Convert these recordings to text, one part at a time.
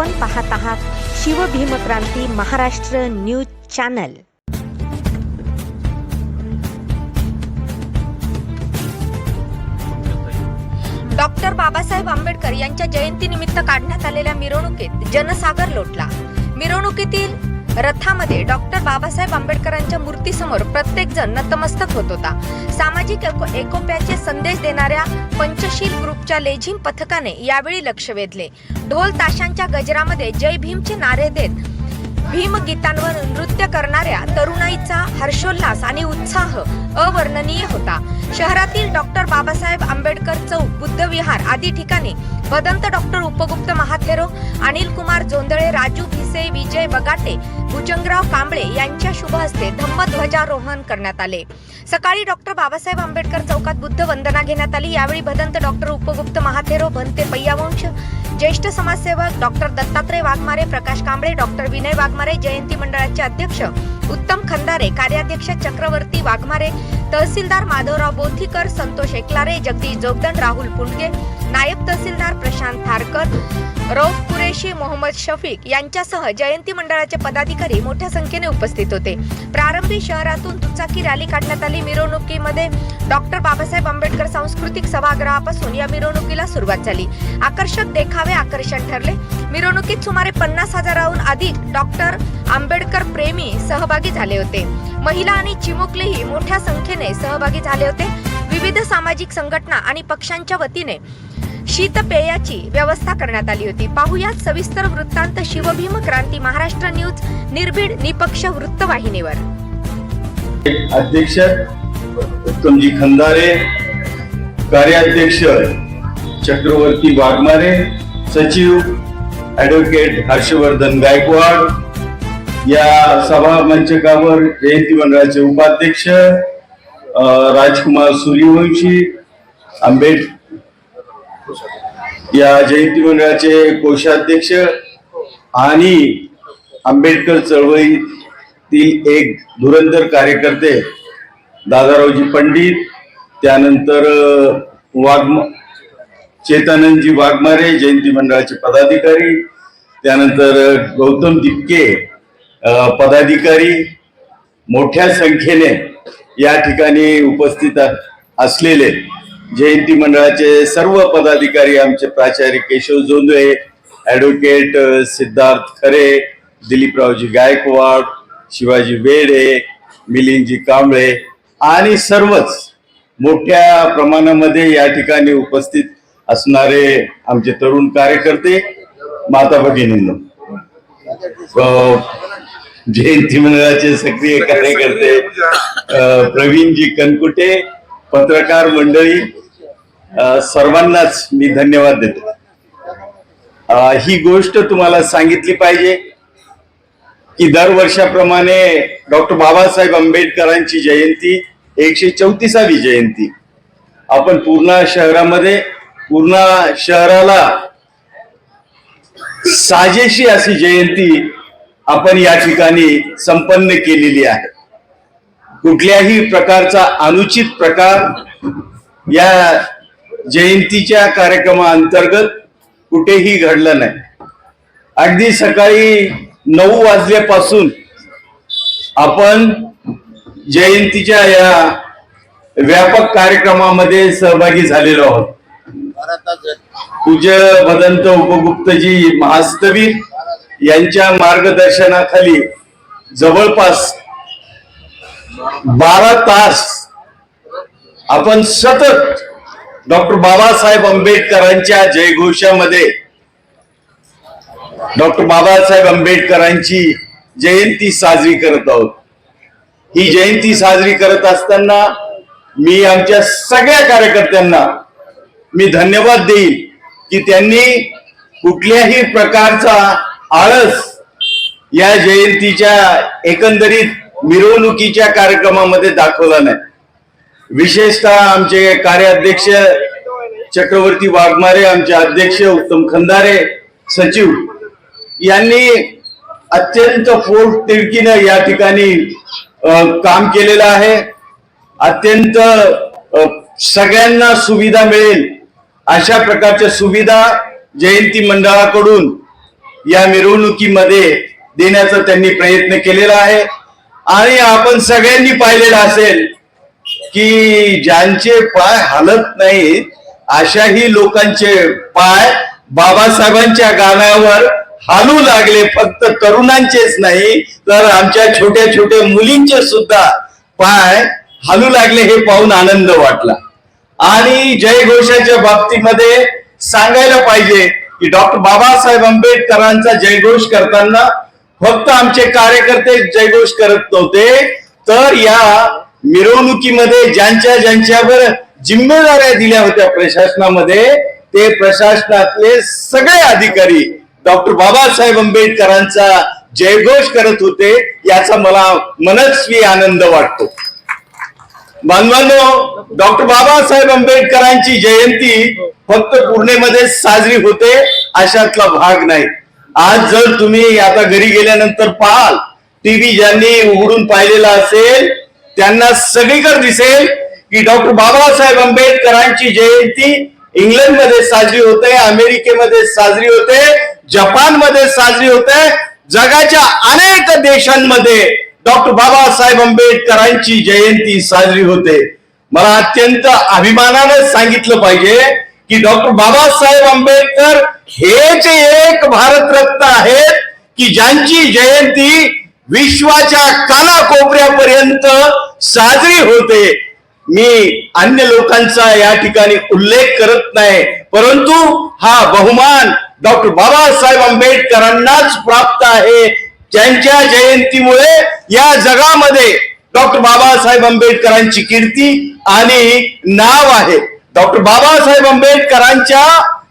आपण पाहत आहात Shivbhimkranti Maharashtra news channel. Doctor Babasaheb Ambedkar यांच्या जयंतीनिमित्त काढण्यात आलेल्या मिरवणुकीत जनसागर लोटला. मिरवणुकीतील रथामध्ये डॉक्टर बाबासाहेब आंबेडकरांच्या मूर्तीसमोर प्रत्येक जण नतमस्तक होत होता. सामाजिक एकोप्याचे संदेश देणाऱ्या पंचशील ग्रुपच्या लेझिम पथकाने यावेळी लक्ष वेधले. ढोल ताशांच्या गजरामध्ये जय भीमचे नारे देत भीमगीतांवर नृत्य करणाऱ्या तरुणाईचा हर्षोल्लास आणि उत्साह अवर्णनीय होता. शहरातील डॉक्टर बाबासाहेब आंबेडकर चौक बुद्ध विहार आदी ठिकाणी भदंत डॉक्टर उपगुप्त महाथेरो अनिल कुमार जोंधळे राजू भिसे विजय बगाटे भुजंगराव कांबळे यांच्या शुभ हस्ते धम्मध्वजारोहण करण्यात आले. सकाळी डॉक्टर बाबासाहेब आंबेडकर चौकात बुद्ध वंदना घेण्यात आली. यावेळी भदंत डॉक्टर उपगुप्त महाथेरो भंते पय्यावंश ज्येष्ठ समाजसेवक डॉक्टर दत्तात्रय वाघमारे प्रकाश कांबळे डॉक्टर विनय वाघमारे जयंती मंडळाचे अध्यक्ष उत्तम खंदारे कार्याध्यक्ष चक्रवर्ती वाघमारे तहसीलदार माधवराव बोथीकर संतोष एकलारे जगदीश जोगदंड राहुल पुंडगे नायब तहसीलदार प्रशांत थारकर रौफ कुरेशी मोहम्मद शफीक यांच्यासह जयंती मंडळाचे पदाधिकारी मोठ्या संख्येने उपस्थित होते. प्रारंभी शहरातून दुचाकी रॅली काढण्यात आली. मिरवणुकीमध्ये डॉक्टर बाबासाहेब आंबेडकर सांस्कृतिक सभागृहापासून या मिरवणुकीला सुरुवात झाली. आकर्षक देखावे आकर्षण ठरले. मिरवणुकीत सुमारे पन्नास हजाराहून अधिक डॉक्टर आंबेडकर प्रेमी सहभागी झाले होते. महिला आणि चिमुकलेही मोठ्या संख्येने सहभागी झाले होते. विविध सामाजिक संघटना आणि पक्षांच्या वतीने शीतपेयाची व्यवस्था करण्यात आली होती. पाहुयात सविस्तर वृत्तांत शिवभीम क्रांती महाराष्ट्र न्यूज निर्भीड निपक्ष वृत्तवाहिनीवर. अध्यक्ष उत्तमजी खंदारे कार्याध्यक्ष चक्रवर्ती वाघमारे सचिव ऍडव्होकेट हर्षवर्धन गायकवाड या सभा मंचकावर जयंती मंडळाचे उपाध्यक्ष राजकुमार सूर्यवंशी आंबेड या जयंती मंडळाचे कोषाध्यक्ष आणि आंबेडकर चळवळीतील एक धुरंधर कार्यकर्ते दादारावजी पंडित त्यानंतर वाघम वाघ चेतानंदजी वाघमारे जयंती मंडळाचे पदाधिकारी त्यानंतर गौतम दिपके पदाधिकारी मोठ्या संख्येने या ठिकाणी उपस्थित असलेले जयंती मंडळाचे सर्व पदाधिकारी आमचे प्राचार्य केशव जोंधळे ॲडव्होकेट सिद्धार्थ खरे दिलीपरावजी गायकवाड शिवाजी वेडे मिलिंदजी कांबळे आणि सर्वच मोठ्या प्रमाणामध्ये या ठिकाणी उपस्थित असणारे आमचे तरुण कार्यकर्ते माता भगिनींनो. जयंती मंडळाचे सक्रिय कार्यकर्ते प्रवीणजी कनकुटे पत्रकार मंडळी सर्वांनाच मी धन्यवाद देतो. ही गोष्ट तुम्हाला सांगितली पाहिजे की दरवर्षाप्रमाणे डॉक्टर बाबासाहेब आंबेडकरांची जयंती एकशे चौतीसावी जयंती. आपण पूर्ण शहरामध्ये पूर्ण शहराला साजेशी अशी जयंती आपण या ठिकाणी संपन्न केलेली आहे. कुठल्याही प्रकारचा अनुचित प्रकार या जयंतीच्या कार्यक्रमाअंतर्गत कुठेही घडलं नाही. अगदी सकाळी नऊ वाजल्यापासून आपण जयंतीच्या या व्यापक कार्यक्रमामध्ये सहभागी झालेलो आहोत. पूज्य भदंत उपगुप्तजी महास्तवीर यांच्या मार्गदर्शनाखाली जवळपास बारा तास आपण सतत डॉक्टर बाबासाहेब आंबेडकरांच्या जयघोषामध्ये डॉक्टर बाबासाहेब आंबेडकरांची जयंती साजरी करत आहोत. ही जयंती साजरी करत असताना मी आमच्या सगळ्या कार्यकर्त्यांना मी धन्यवाद देईल की त्यांनी कुठल्याही प्रकारचा आळस या जयंतीच्या एकंदरीत मिरवणुकीच्या कार्यक्रमामध्ये दाखवला नाही. विशेषतः आमचे कार्याध्यक्ष चक्रवर्ती वाघमारे आमचे अध्यक्ष उत्तम खंदारे सचिव यांनी अत्यंत फोट तिडकीनं या ठिकाणी काम केलेलं आहे. अत्यंत सगळ्यांना सुविधा मिळेल अशा प्रकारच्या सुविधा जयंती मंडळाकडून या मिरवणुकीमध्ये देण्याचा त्यांनी प्रयत्न केलेला आहे. आणि आपण सगळ्यांनी पाहिलेलं असेल की ज्यांचे पाय हलत नाहीत अशाही लोकांचे पाय बाबासाहेबांच्या गाण्यावर हालू लागले फक्त तरुणांचेच नाही तर आमच्या छोट्या छोट्या मुलींचे सुद्धा पाय हालू लागले हे पाहून आनंद वाटला. आणि जयघोषाच्या बाबतीमध्ये सांगायला पाहिजे की डॉक्टर बाबासाहेब आंबेडकरांचा जयघोष करताना फक्त आमचे कार्यकर्ते जयघोष करत नव्हते. तर या मिरवणुकीमध्ये ज्यांच्या ज्यांच्यावर जिम्मेदाऱ्या दिल्या होत्या प्रशासनामध्ये ते प्रशासनातले सगळे अधिकारी डॉक्टर बाबासाहेब आंबेडकरांचा जयघोष करत होते याचा मला मनस्वी आनंद वाटतो. बांधवांनो डॉक्टर बाबासाहेब आंबेडकरांची जयंती फक्त पूर्णेमध्ये साजरी होते अशातला भाग नाही. आज जर तुम्ही आता घरी गेल्यानंतर पाहाल टीव्ही ज्यांनी उघडून पाहिलेला असेल त्यांना सगळीकडे दिसेल की डॉक्टर बाबासाहेब आंबेडकरांची जयंती इंग्लंडमध्ये साजरी होते अमेरिकेमध्ये साजरी होते जपानमध्ये साजरी होते. जगाच्या अनेक देशांमध्ये डॉक्टर बाबासाहेब आंबेडकरांची जयंती साजरी होते. मला अत्यंत अभिमानानं सांगितलं पाहिजे की डॉक्टर बाबासाहेब आंबेडकर हेच एक भारतरत्न आहेत की ज्यांची जयंती विश्वाच्या कानाकोपऱ्यापर्यंत साजरी होते. मी अन्य लोकांचा या ठिकाणी उल्लेख करत नाही परंतु हा बहुमान डॉक्टर बाबासाहेब आंबेडकरांनाच प्राप्त आहे. ज्यांच्या जयंतीमुळे या जगामध्ये डॉक्टर बाबासाहेब आंबेडकरांची कीर्ती आणि नाव आहे. डॉक्टर बाबासाहेब आंबेडकरांच्या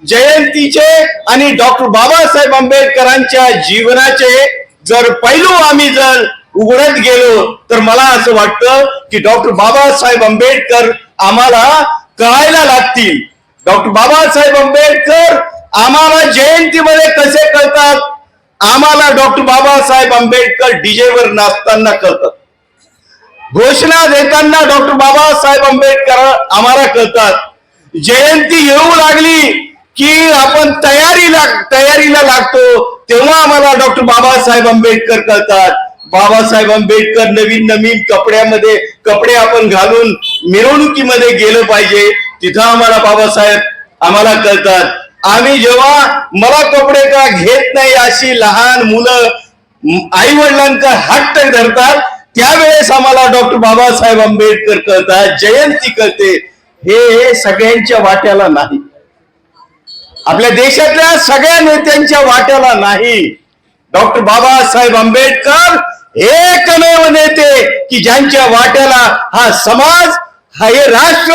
जयंतीचे आणि डॉक्टर बाबासाहेब आंबेडकरांच्या जीवनाचे जर पैलू आम्ही जर उघडत गेलो तर मला असं वाटतं की डॉक्टर बाबासाहेब आंबेडकर आम्हाला कळायला लागतील. डॉक्टर बाबासाहेब आंबेडकर आम्हाला जयंतीमध्ये कसे कळतात? आम्हाला डॉक्टर बाबासाहेब आंबेडकर डीजे वर नाचताना कळतात. घोषणा देताना डॉक्टर बाबासाहेब आंबेडकर आम्हाला कळतात. जयंती येऊ लागली की आपण तयारीला तयारीला लागतो तेव्हा आम्हाला डॉक्टर बाबासाहेब आंबेडकर कळतात. बाबासाहेब आंबेडकर नवीन नवीन कपड्यामध्ये कपडे आपण घालून मिरवणुकीमध्ये गेलं पाहिजे तिथं आम्हाला बाबासाहेब आम्हाला कळतात. आम्ही जेव्हा मला कपडे का घेत नाही अशी लहान मुलं आई वडिलांचा हट्ट धरतात त्यावेळेस आम्हाला डॉक्टर बाबासाहेब आंबेडकर कळतात जयंती कळते. हे सगळ्यांच्या वाट्याला नाही. आपल्या देशातल्या सगळ्या नेत्यांच्या वाट्याला नाही. डॉक्टर बाबासाहेब आंबेडकर एकमेव नेते की ज्यांच्या वाट्याला हा समाज हा हे राष्ट्र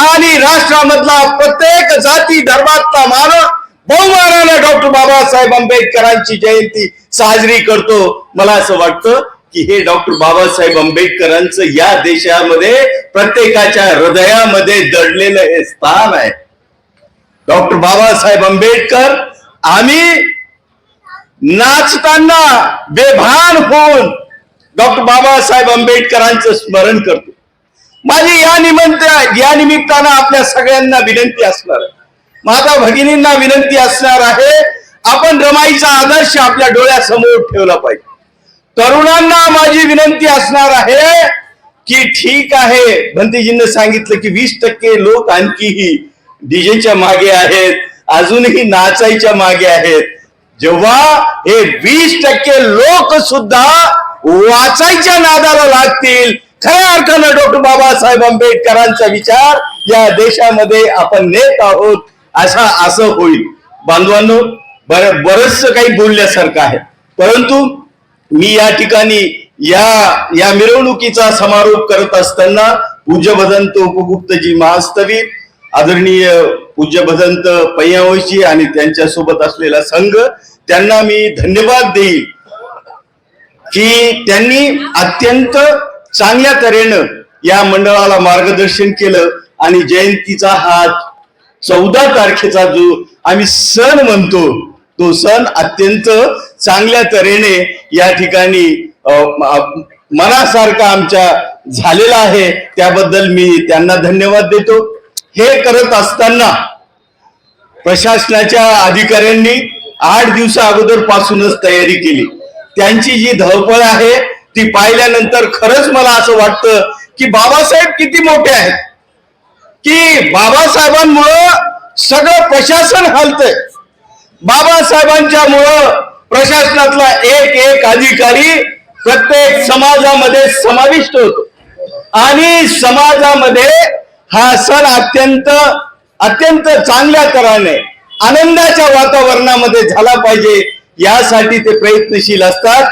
आणि राष्ट्रामधला प्रत्येक जाती धर्मातला मानव बहुमानाला डॉक्टर बाबासाहेब आंबेडकरांची जयंती साजरी करतो. मला असं वाटतं की हे डॉक्टर बाबासाहेब आंबेडकरांचं या देशामध्ये प्रत्येकाच्या हृदयामध्ये दडलेलं हे स्थान आहे. डॉक्टर बाबासाहेब आंबेडकर आम्ही नाचताना बेभान होऊन डॉक्टर बाबासाहेब आंबेडकरांचं स्मरण करतो. माझी या निमित्त या निमित्तानं आपल्या सगळ्यांना विनंती असणार आहे. माझ्या भगिनींना विनंती असणार आहे आपण रमाईचा आदर्श आपल्या डोळ्यासमोर ठेवला पाहिजे. तरुणांना माझी विनंती असणार आहे की ठीक आहे. भंतीजींनी सांगितलं की वीस टक्के लोक आणखीही डीजेच्या मागे आहेत. अजूनही नाचायच्या मागे आहेत. जेव्हा हे वीस टक्के लोक सुद्धा वाचायच्या नादाला लागतील खऱ्या अर्थानं डॉक्टर बाबासाहेब आंबेडकरांचा विचार या देशामध्ये आपण नेत आहोत असा असं होईल. बांधवांनो बर बरच काही बोलल्यासारखं आहे. परंतु मी या ठिकाणी या या मिरवणुकीचा समारोप करत असताना पूज्य भदंत उपगुप्तजी महास्तवी आदरणीय पूज्य भदंत पैयावशी आणि त्यांच्यासोबत असलेला संघ त्यांना मी धन्यवाद देईल की त्यांनी अत्यंत चांगल्या तऱ्हेनं या मंडळाला मार्गदर्शन केलं आणि जयंतीचा हा चौदा तारखेचा जो आम्ही सण म्हणतो तो सण अत्यंत चांगल्या तऱ्हेने या ठिकाणी मनासारखा आमच्या झालेला आहे. त्याबद्दल मी त्यांना धन्यवाद देतो. हे करत असताना प्रशासनाच्या अधिकाऱ्यांनी आठ दिवसा अगोदर पासूनच तयारी केली. त्यांची जी धवपळ आहे ती पाहिल्यानंतर खरंच मला असं वाटतं की बाबासाहेब किती मोठे आहेत. की बाबासाहेबांमुळं सगळं प्रशासन हलतंय. बाबासाहेबांच्यामुळं प्रशासनातला एक एक अधिकारी प्रत्येक समाजामध्ये समाविष्ट होतो. आणि समाजामध्ये हा सण अत्यंत अत्यंत चांगल्या तऱ्हेने आनंदाच्या वातावरणामध्ये झाला पाहिजे यासाठी ते प्रयत्नशील असतात.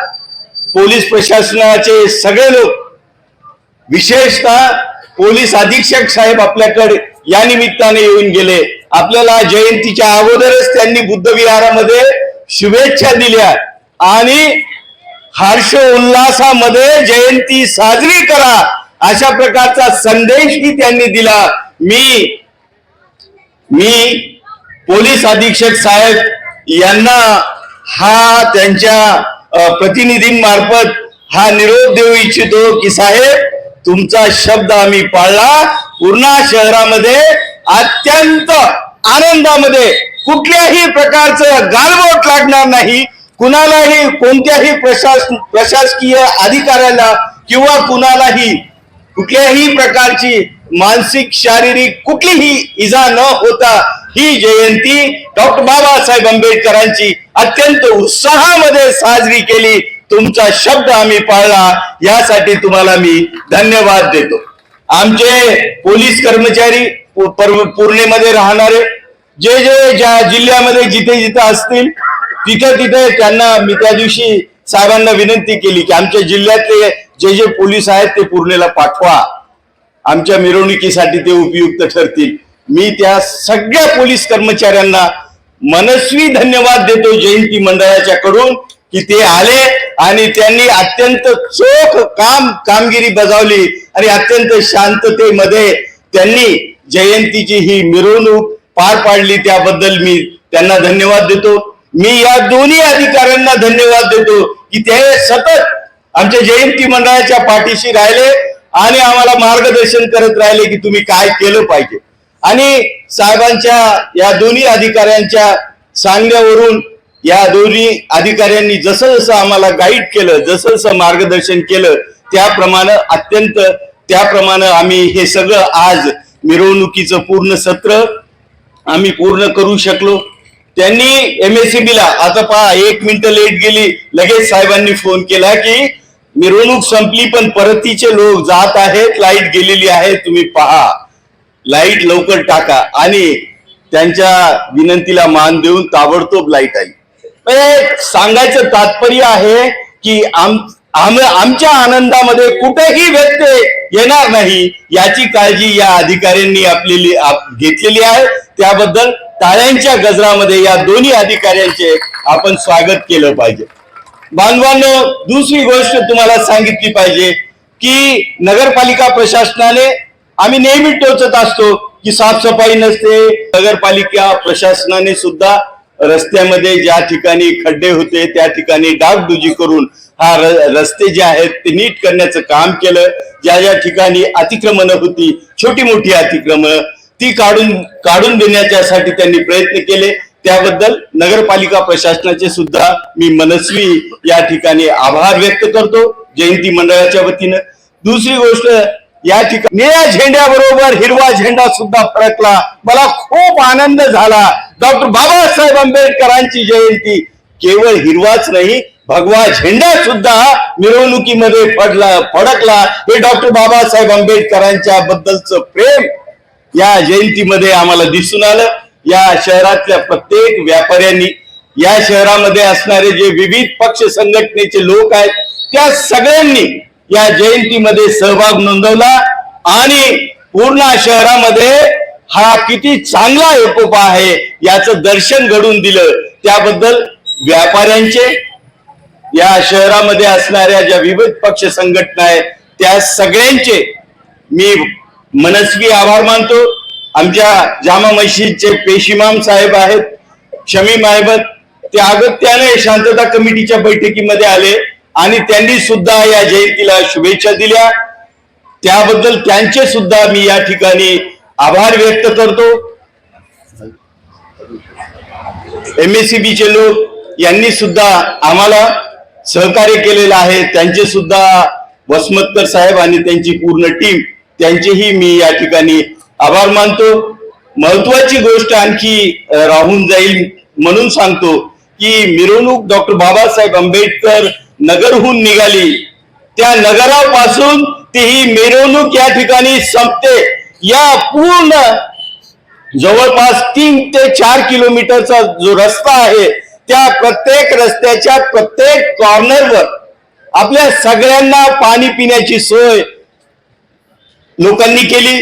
पोलीस प्रशासनाचे सगळे लोक विशेषतः पोलीस अधीक्षक साहेब आपल्याकडे या निमित्ताने येऊन गेले. आपल्याला जयंतीच्या अगोदरच त्यांनी बुद्ध विहारामध्ये शुभेच्छा दिल्या. आणि हर्ष उल्हासामध्ये जयंती साजरी करा अशा प्रकारचा संदेशही त्यांनी दिला. मी मी पोलीस अधीक्षक साहेब यांना हा त्यांच्या प्रतिनिधींमार्फत हा निरोप देऊ इच्छितो की साहेब तुमचा शब्द आम्ही पाळला. पूर्णा शहरामध्ये अत्यंत आनंदामध्ये कुठल्याही प्रकारचं गालबोट लागणार नाही. कुणालाही कोणत्याही प्रशास प्रशासकीय अधिकाऱ्याला किंवा कुणालाही कुठल्याही प्रकारची मानसिक शारीरिक कुठलीही इजा न होता ही जयंती डॉक्टर बाबासाहेब आंबेडकरांची अत्यंत उत्साहामध्ये साजरी केली. तुमचा शब्द आम्ही पाळला. यासाठी तुम्हाला मी धन्यवाद देतो. आमचे पोलीस कर्मचारी पूर्णेमध्ये राहणारे जे जे ज्या जिल्ह्यामध्ये जिथे जिथे असतील तिथे तिथे त्यांना मी त्या दिवशी साहेबांना विनंती केली की आमच्या जिल्ह्यातले जे जे पोलीस आहेत ते पूर्णेला पाठवा. आमच्या मिरवणुकीसाठी ते उपयुक्त ठरतील. मी त्या सगळ्या पोलीस कर्मचाऱ्यांना मनस्वी धन्यवाद देतो जयंती मंडळाच्या कडून की ते आले आणि त्यांनी अत्यंत चोख काम कामगिरी बजावली आणि अत्यंत शांततेमध्ये त्यांनी जयंतीची ही मिरवणूक पार पाडली त्याबद्दल मी त्यांना धन्यवाद देतो. मी या दोन्ही अधिकाऱ्यांना धन्यवाद देतो की ते सतत आमच्या जयंती मंडळाच्या पाठीशी राहिले आणि आम्हाला मार्गदर्शन करत राहिले की तुम्ही काय केलं पाहिजे. आणि साहेबांच्या या दोन्ही अधिकाऱ्यांच्या सांगण्यावरून या दोन्ही अधिकाऱ्यांनी जसं जसं आम्हाला गाईड केलं जसं जसं मार्गदर्शन केलं त्याप्रमाणे अत्यंत त्याप्रमाणे आम्ही हे सगळं आज मिरवणुकीचं पूर्ण सत्र आम्ही पूर्ण करू शकलो. त्यांनी एम एमएससीबी ला आता पहा एक मिनिट लेट गेली. लगेच साहेबांनी फोन केला की मिरवणूक संपली पण परतीचे लोक जात आहेत लाइट गेलेली आहे तुम्ही पहा. लाइट लवकर टाका. आणि त्यांच्या विनंतीला मान देऊन ताबडतोब लाइट आली. सांगायचं तात्पर्य आहे की आम आम आमच्या आनंदामध्ये कुठेही व्यत्यय येणार नाही. याची काळजी या अधिकाऱ्यांनी आपलेली घेतलेली आहे. त्याबद्दल टाळ्यांच्या गजरामध्ये या दोन्ही अधिकाऱ्यांचे आपण स्वागत केलं पाहिजे. बांधवांनो दुसरी गोष्ट तुम्हाला सांगितली पाहिजे की नगरपालिका प्रशासनाने आम्ही नेहमी टोचत असतो की साफसफाई नसते. नगरपालिका प्रशासनाने सुद्धा रस्त्यामध्ये ज्या ठिकाणी खड्डे होते त्या ठिकाणी डागडुजी करून हा रस्ते जे आहेत ते नीट करण्याचं काम केलं. ज्या ज्या ठिकाणी अतिक्रमण होती छोटी मोठी अतिक्रमण ती काढून काढून देण्याच्यासाठी त्यांनी प्रयत्न केले. त्याबद्दल नगरपालिका प्रशासनाचे सुद्धा मी मनस्वी या ठिकाणी आभार व्यक्त करतो. जयंती मंडळाच्या वतीनं. दुसरी गोष्ट या ठिकाणी निळ्या झेंड्याबरोबर हिरवा झेंडा सुद्धा फरकला मला खूप आनंद झाला. डॉक्टर बाबासाहेब आंबेडकरांची जयंती केवळ हिरवाच नाही भगवा झेंडा सुद्धा मिरवणुकीमध्ये पडला फडकला. हे डॉक्टर बाबासाहेब आंबेडकरांच्या बद्दलचं प्रेम या जयंतीमध्ये आम्हाला दिसून आलं. या शहरातल्या प्रत्येक व्यापाऱ्यांनी या शहरामध्ये असणारे जे विविध पक्ष संघटनेचे लोक आहेत त्या सगळ्यांनी या जयंतीमध्ये सहभाग नोंदवला आणि पूर्ण शहरामध्ये हा किती चांगला एकोपा आहे याचं दर्शन घडून दिलं. त्याबद्दल व्यापाऱ्यांचे या शहरामध्ये असणाऱ्या ज्या विविध पक्ष संघटना आहेत त्या सगळ्यांचे मी मनस्वी आभार मानतो. आमच्या जामा मशीदचे पेशिमाम साहेब आहेत शमीम अहमद ते अगत्याने शांतता कमिटीच्या बैठकीमध्ये आले. आणि त्यांनी सुद्धा या जयंतीला शुभेच्छा दिल्या. त्याबद्दल त्यांचे सुद्धा मी या ठिकाणी आभार व्यक्त करतो. एम एस सी लोक यांनी सुद्धा आम्हाला सहकार्य केलेलं आहे. त्यांचे सुद्धा वसमतकर साहेब आणि त्यांची पूर्ण टीम त्यांचेही मी या ठिकाणी आभार मानतो. महत्वाची गोष्ट आणखी राहून जाईल म्हणून सांगतो की मिरवणूक डॉक्टर बाबासाहेब आंबेडकर नगरहून निघाली. त्या नगरापासून ती ही मिरवणूक या ठिकाणी संपते. या पूर्ण जवळपास तीन ते चार किलोमीटरचा जो रस्ता आहे त्या प्रत्येक रस्त्याच्या प्रत्येक कॉर्नरवर आपल्या सगळ्यांना पाणी पिण्याची सोय लोकांनी केली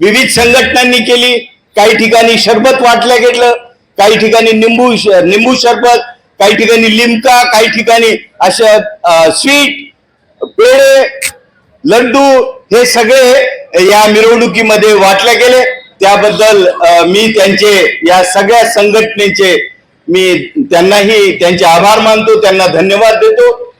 विविध संघटनांनी केली. काही ठिकाणी शरबत वाटलं गेलं काही ठिकाणी निंबू निंबू शरबत काही ठिकाणी लिमका काही ठिकाणी अशा स्वीट पेढे लड्डू हे सगळे या मिरवणुकीमध्ये वाटले गेले. त्याबद्दल मी त्यांचे या सगळ्या संघटनेचे मी त्यांनाही त्यांचे आभार मानतो त्यांना धन्यवाद देतो.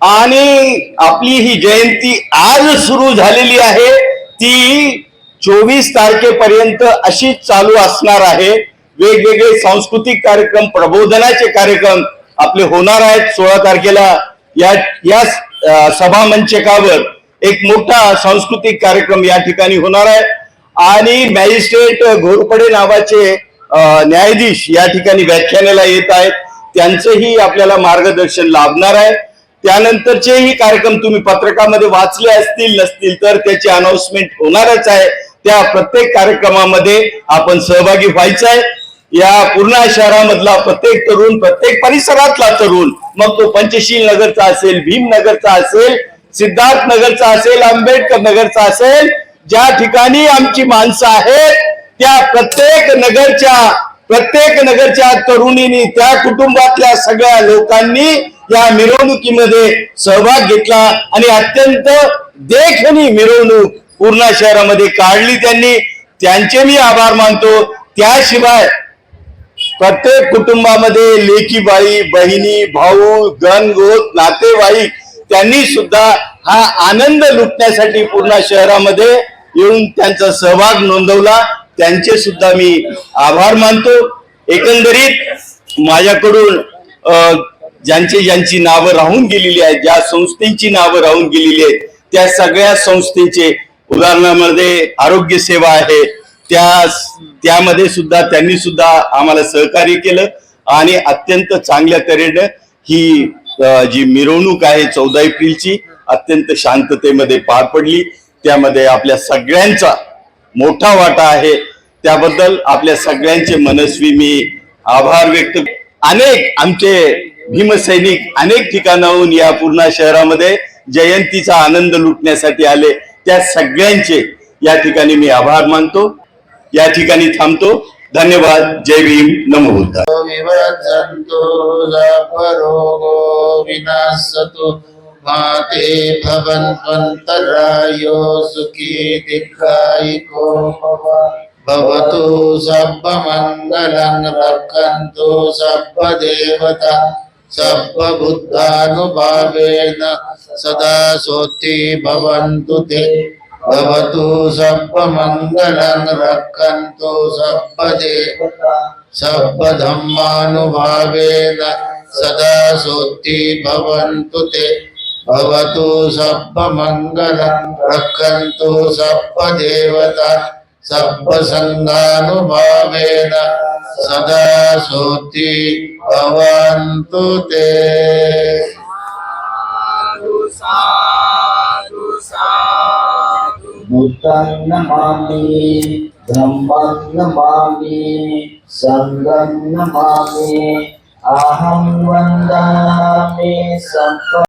आणि आपली ही जयंती आज सुरू झालेली आहे. ती चोवीस तारखेपर्यंत अशीच चालू असणार आहे. वेगवेगळे सांस्कृतिक कार्यक्रम प्रबोधनाचे कार्यक्रम आपले होणार आहेत सोळा तारखेला. या या अ, सभा मंचकावर एक मोठा सांस्कृतिक कार्यक्रम या ठिकाणी होणार आहे. आणि मॅजिस्ट्रेट घोरपडे नावाचे न्यायाधीश या ठिकाणी व्याख्यानाला येत आहेत. त्यांचंही आपल्याला मार्गदर्शन लाभणार आहे. त्यानंतरचेही कार्यक्रम तुम्ही पत्रकामध्ये वाचले असतील नसतील तर त्याची अनाउन्समेंट होणारच आहे. त्या प्रत्येक कार्यक्रमामध्ये आपण सहभागी व्हायचं आहे. या पूर्ण शहरामधला प्रत्येक तरुण प्रत्येक परिसरातला तरुण मग तो पंचशील नगरचा असेल भीमनगरचा असेल सिद्धार्थ नगरचा असेल आंबेडकर नगरचा असेल ज्या ठिकाणी आमची माणसं आहेत त्या प्रत्येक नगरच्या प्रत्येक नगरच्या तरुणींनी त्या कुटुंबातल्या सगळ्या लोकांनी या मिरवणुकीमध्ये सहभाग घेतला आणि अत्यंत देखणी मिरवणूक पूर्ण शहरामध्ये काढली त्यांनी. त्यांचे मी आभार मानतो. त्याशिवाय प्रत्येक कुटुंबामध्ये लेकी बाई बहिणी भाऊ गणगोत नातेवाईक त्यांनी सुद्धा हा आनंद लुटण्यासाठी पूर्ण शहरामध्ये येऊन त्यांचा सहभाग नोंदवला. त्यांचे सुद्धा मी आभार मानतो. एकंदरीत माझ्याकडून ज्यांची ज्यांची नावं राहून गेलेली आहेत ज्या संस्थेची नावं राहून गेलेली आहेत त्या सगळ्या संस्थेचे उदाहरणामध्ये आरोग्य सेवा आहे त्या त्यामध्ये सुद्धा त्यांनी सुद्धा आम्हाला सहकार्य केलं आणि अत्यंत चांगल्या तऱ्हेनं ही जी मिरवणूक आहे चौदा एप्रिलची अत्यंत शांततेमध्ये पार पडली. त्यामध्ये आपल्या सगळ्यांचा मोठा वाटा आहे. त्याबद्दल आपल्या सगळ्यांचे मनस्वी मी आभार व्यक्त अनेक आमचे भीमसैनिक अनेक ठिकाणाहून या पूर्ण शहरामध्ये जयंतीचा आनंद लुटण्यासाठी आले. त्या सगळ्यांचे या ठिकाणी मी आभार मानतो. या ठिकाणी थांबतो. धन्यवाद. जय भीम. नमो बुद्धा विवर्धन्तो जापरोगो विनाशतु माते भवन्वन्तरायो सुखी दीर्घायिको भवतु सर्वमङ्गलं रक्षन्तु सर्वदेवता सर्वबुद्धानुभावेन सदा सोति भवन्तु ते। भवतु सर्वमङ्गलं रक्षन्तु सर्वदेवता सर्वधर्मानुभावेन सदा सोति भवन्तु ते। भवतु सर्वमङ्गलं रक्षन्तु सर्वदेवता सर्वसङ्गानुभावेन सदा सोति भवन्तु ते। बुद्धं नमामि ब्रह्मं नमामि सङ्गं नमामि अहं वन्दामि सप्त